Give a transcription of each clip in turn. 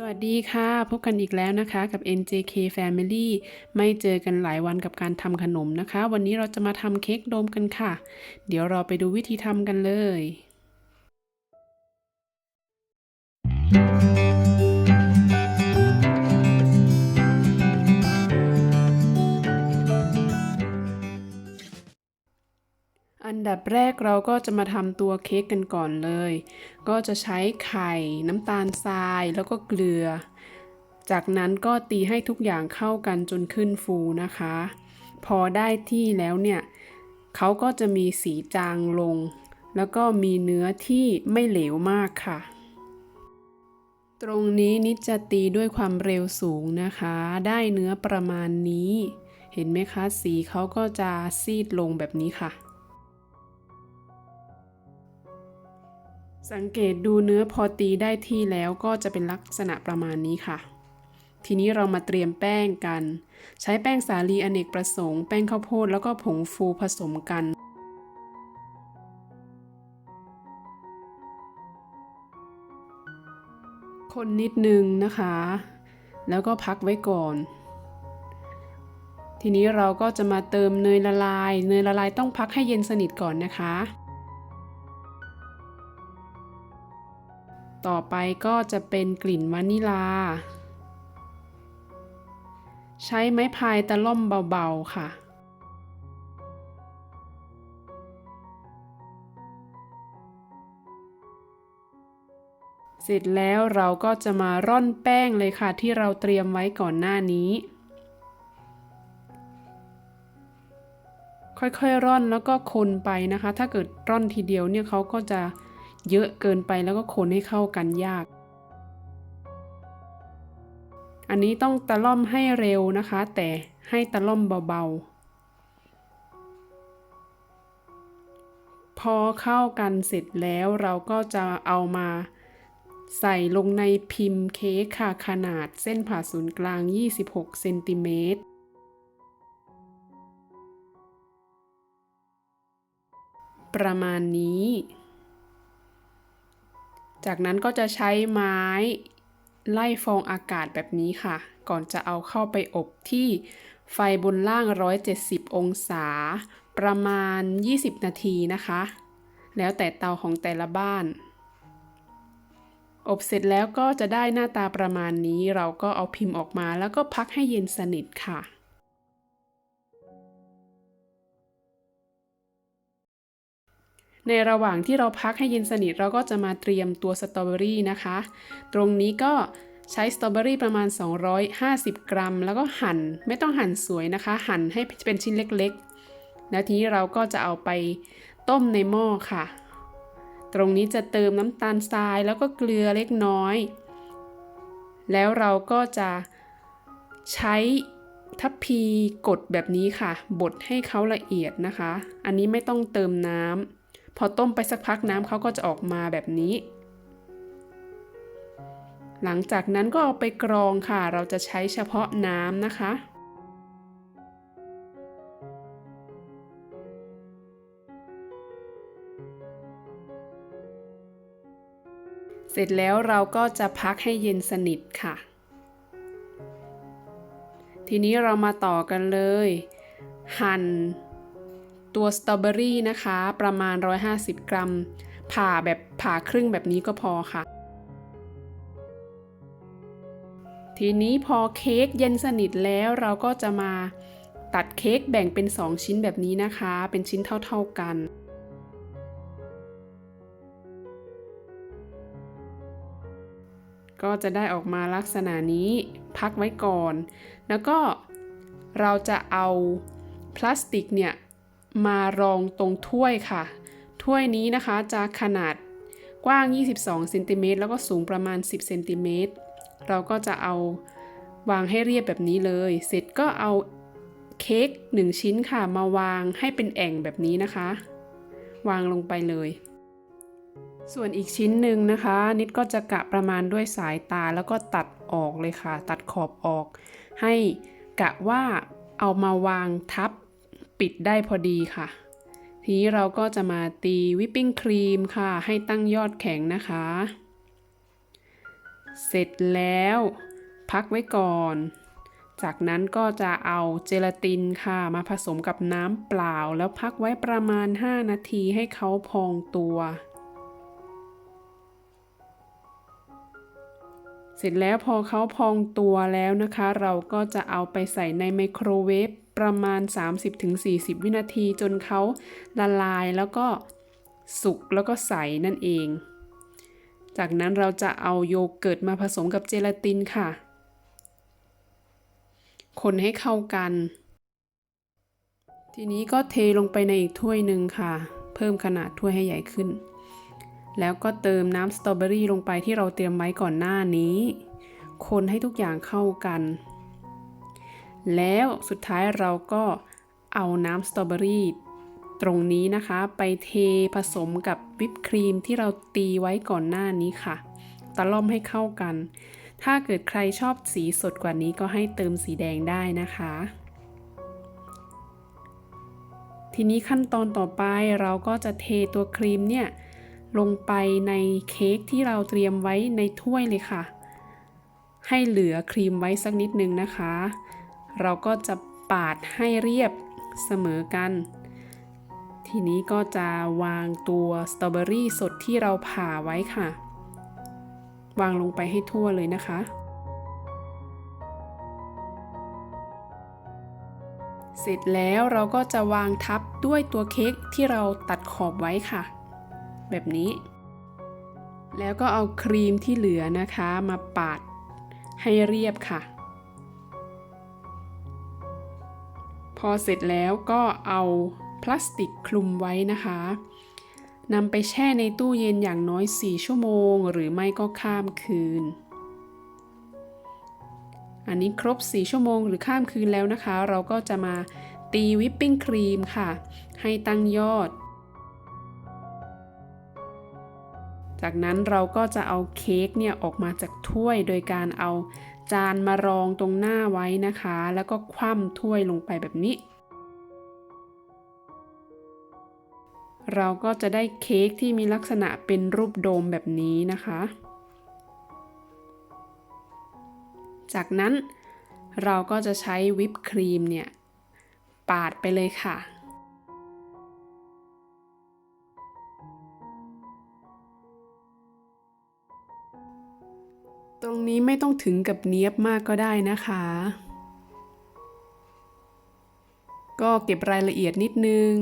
สวัสดีค่ะ พบกันอีกแล้วนะคะกับ NJK Family ไม่เจอกันหลายวันกับการทำขนมนะคะ วันนี้เราจะมาทำเค้กโดมกันค่ะ เดี๋ยวเราไปดูวิธีทำกันเลย ดับแรกเราก็จะมาทำตัวเค้กกันก่อนเลย ก็จะใช้ไข่น้ำตาลทรายแล้วก็เกลือ จากนั้นก็ตีให้ทุกอย่างเข้ากันจนขึ้นฟูนะคะ พอได้ที่แล้วเนี่ยเขาก็จะมีสีจางลง แล้วก็มีเนื้อที่ไม่เหลวมากค่ะ ตรงนี้นิดจะตีด้วยความเร็วสูงนะคะ ได้เนื้อประมาณนี้ เห็นไหมคะ สีเขาก็จะซีดลงแบบนี้ค่ะ สังเกตดูเนื้อพอตีได้ที่แล้วก็จะเป็นลักษณะประมาณนี้ค่ะ ทีนี้เรามาเตรียมแป้งกัน ใช้แป้งสาลีอเนกประสงค์ แป้งข้าวโพดแล้วก็ผงฟูผสมกันคนนิดนึงนะคะ แล้วก็พักไว้ก่อน ทีนี้เราก็จะมาเติมเนยละลาย เนยละลายต้องพักให้เย็นสนิทก่อนนะคะ ต่อไปก็จะเป็นกลิ่นวานิลา ใช้ไม้พายตะล่อมเบาๆค่ะ เสร็จแล้วเราก็จะมาร่อนแป้งเลยค่ะ ที่เราเตรียมไว้ก่อนหน้านี้ ค่อยๆร่อนแล้วก็คนไปนะคะ ถ้าเกิดร่อนทีเดียวเนี่ยเขาก็จะ เยอะเกินไปแล้วก็คนให้เข้ากันยาก อันนี้ต้องตะล่อมให้เร็วนะคะ แต่ให้ตะล่อมเบาๆ พอเข้ากันเสร็จแล้วเราก็จะเอามาใส่ลงในพิมพ์เค้กค่ะขนาดเส้นผ่าศูนย์กลาง 26 เซนติเมตร ประมาณนี้ จากนั้นก็จะใช้ไม้ไล่ฟองอากาศแบบนี้ค่ะ ก่อนจะเอาเข้าไปอบที่ไฟบนล่าง 170 องศา ประมาณ 20 นาทีนะคะ แล้วแต่เตาของแต่ละบ้าน อบเสร็จแล้วก็จะได้หน้าตาประมาณนี้ เราก็เอาพิมพ์ออกมาแล้วก็พักให้เย็นสนิทค่ะ ในระหว่างที่เราพักให้เย็นสนิทเราก็จะมาเตรียมตัวสตรอเบอรี่นะคะ ตรงนี้ก็ใช้สตรอเบอรี่ประมาณ 250 กรัม แล้วก็หั่นไม่ต้องหั่นสวยนะคะ หั่นให้เป็นชิ้นเล็กๆ แล้วทีนี้เราก็จะเอาไปต้มในหม้อค่ะ ตรงนี้จะเติมน้ำตาลทรายแล้วก็เกลือเล็กน้อย แล้วเราก็จะใช้ทัพพีกดแบบนี้ค่ะ บดให้เขาละเอียดนะคะ อันนี้ไม่ต้องเติมน้ำ พอต้มไปสักพักน้ำเขาก็จะออกมาแบบนี้ หลังจากนั้นก็เอาไปกรองค่ะ เราจะใช้เฉพาะน้ำนะคะเสร็จแล้วเราก็จะพักให้เย็นสนิทค่ะ ทีนี้เรามาต่อกันเลย หั่น ตัวสตรอเบอรี่นะคะ ประมาณ 150 กรัม ผ่าแบบผ่าครึ่งแบบนี้ก็พอค่ะ ทีนี้พอเค้กเย็นสนิทแล้วเราก็จะมาตัดเค้กแบ่งเป็น 2 ชิ้นแบบนี้นะคะ เป็นชิ้นเท่าๆกันก็จะได้ออกมาลักษณะนี้พักไว้ก่อน แล้วก็เราจะเอาพลาสติกเนี่ย มารองตรงถ้วยค่ะ ถ้วยนี้นะคะจะขนาดกว้าง 22เซนติเมตรแล้วก็สูงประมาณ 10เซนติเมตรเราก็จะเอาวางให้เรียบแบบนี้เลย เสร็จก็เอาเค้ก1ชิ้นค่ะ มาวางให้เป็นแอ่งแบบนี้นะคะ วางลงไปเลย ส่วนอีกชิ้นหนึ่งนะคะ นิดก็จะกะประมาณด้วยสายตาแล้วก็ตัดออกเลยค่ะ ตัดขอบออก ให้กะว่าเอามาวางทับ ปิดได้พอดีค่ะ ทีนี้เราก็จะมาตีวิปปิ้งครีมค่ะ ให้ตั้งยอดแข็งนะคะ เสร็จแล้ว พักไว้ก่อน จากนั้นก็จะเอาเจลาตินค่ะ มาผสมกับน้ำเปล่า แล้วพักไว้ประมาณ 5 นาทีให้เขาพองตัวเสร็จแล้วพอเขาพองตัวแล้วนะคะ เราก็จะเอาไปใส่ในไมโครเวฟ ประมาณ 30-40 วินาทีจนเขาละลายแล้วก็สุกแล้วก็ใสนั่นเอง จากนั้นเราจะเอาโยเกิร์ตมาผสมกับเจลาตินค่ะ คนให้เข้ากัน ทีนี้ก็เทลงไปในอีกถ้วยหนึ่งค่ะ เพิ่มขนาดถ้วยให้ใหญ่ขึ้น แล้วก็เติมน้ำสตรอเบอรี่ลงไปที่เราเตรียมไว้ก่อนหน้านี้ คนให้ทุกอย่างเข้ากัน แล้วสุดท้ายเราก็เอาน้ำสตรอเบอรี่ตรงนี้นะคะ ไปเทผสมกับวิปครีมที่เราตีไว้ก่อนหน้านี้ค่ะ ตะล่อมให้เข้ากัน ถ้าเกิดใครชอบสีสดกว่านี้ก็ให้เติมสีแดงได้นะคะ ทีนี้ขั้นตอนต่อไปเราก็จะเทตัวครีมเนี่ยลงไปในเค้กที่เราเตรียมไว้ในถ้วยเลยค่ะ ให้เหลือครีมไว้สักนิดนึงนะคะ เราก็จะปาดให้เรียบเสมอกัน ทีนี้ก็จะวางตัวสตรอเบอรี่สดที่เราผ่าไว้ค่ะ วางลงไปให้ทั่วเลยนะคะ เสร็จแล้วเราก็จะวางทับด้วยตัวเค้กที่เราตัดขอบไว้ค่ะ แบบนี้ แล้วก็เอาครีมที่เหลือนะคะมาปาดให้เรียบค่ะ พอเสร็จแล้วก็เอาพลาสติกคลุมไว้นะคะนำไปแช่ในตู้เย็นอย่างน้อย 4 ชั่วโมง หรือไม่ก็ข้ามคืน อันนี้ครบ 4 ชั่วโมงหรือข้ามคืนแล้วนะคะ เราก็จะมาตีวิปปิ้งครีมค่ะ ให้ตั้งยอด จากนั้นเราก็จะเอาเค้กเนี่ยออกมาจากถ้วยโดยการเอาจานมารองตรงหน้าไว้นะคะ แล้วก็คว่ำถ้วยลงไปแบบนี้ เราก็จะได้เค้กที่มีลักษณะเป็นรูปโดมแบบนี้นะคะ จากนั้นเราก็จะใช้วิปครีมเนี่ย ปาดไปเลยค่ะ รงนี้ไม่ต้องถึงกับเนี้ยบมากก็ได้นะคะ ก็เก็บรายละเอียดนิดนึง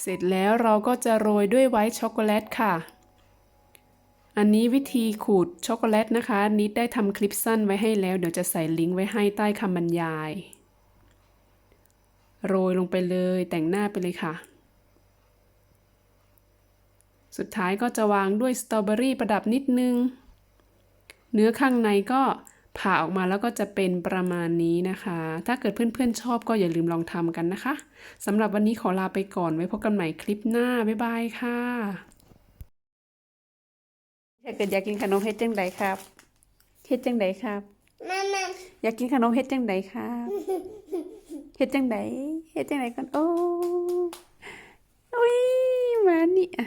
เสร็จแล้วเราก็จะโรยด้วยไวท์ช็อกโกแลตค่ะ อันนี้วิธีขูดช็อกโกแลตนะคะ นิดได้ทำคลิปสั้นไว้ให้แล้ว เดี๋ยวจะใส่ลิงก์ไว้ให้ใต้คำบรรยาย โรยลงไปเลยแต่งหน้าไปเลยค่ะ สุดท้ายก็จะวางด้วยสตรอเบอรี่ประดับนิดนึง เนื้อข้างในก็ผ่าออกมาแล้วก็จะเป็นประมาณนี้นะคะ ถ้าเกิดเพื่อนๆชอบก็อย่าลืมลองทำกันนะคะ สำหรับวันนี้ขอลาไปก่อน ไว้พบกันใหม่คลิปหน้า บ๊ายบายค่ะถ้าเกิดอยากกินขนมเฮ็ดจังไดครับ เฮ็ดจังไดครับ Mama. อยากกินขนมเฮ็ดจังไดครับเฮ็ดจังไดเฮ็ดจังไดก่อนโอ้อุ้ยมานี่อะ